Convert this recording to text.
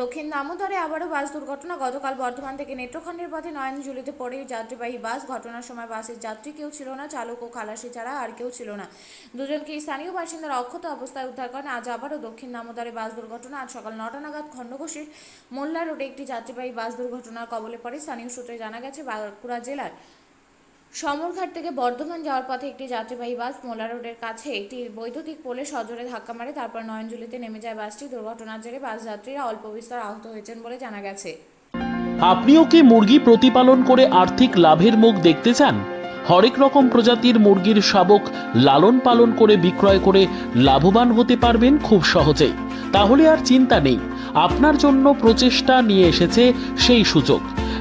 দক্ষিণ দামোদরে আবারও বাস দুর্ঘটনা। গতকাল বর্ধমান থেকে নেত্রখণ্ডের পথে নয়নজুলিতে পড়ে যাত্রীবাহী বাস। ঘটনার সময় বাসের যাত্রী কেউ ছিল না, চালক ও খালাসি ছাড়া আর কেউ ছিল না। দুজনকে স্থানীয় বাসিন্দারা অক্ষত অবস্থায় উদ্ধার করেন। আজ আবারও দক্ষিণ দামোদরে বাস দুর্ঘটনা। আজ সকাল নটা নাগাদ খণ্ডঘোষের মোল্লা রোডে একটি যাত্রীবাহী বাস দুর্ঘটনার কবলে পড়ে। স্থানীয় সূত্রে জানা গেছে, বাঁকুড়া জেলার সমরঘাট থেকে বর্ধমান যাওয়ার পথে একটি যাত্রীবাহী বাস মোলা রোডের কাছে একটি বৈদ্যুতিক পোলে সজোরে ধাক্কা মারে, তারপর নয়নজুলিতে নেমে যায় বাসটি। দুর্ঘটনার জেরে বাস যাত্রীরা অল্প বিস্তর আহত হয়েছেন বলে জানা গেছে। আপনিও কি মুরগি প্রতিপালন করে আর্থিক লাভের মুখ দেখতে চান? হরেক রকম প্রজাতির মুরগির শাবক লালন পালন করে বিক্রয় করে লাভবান হতে পারবেন খুব সহজেই। তাহলে আর চিন্তা নেই, আপনার জন্য প্রচেষ্টা নিয়ে এসেছে সেই সুযোগ।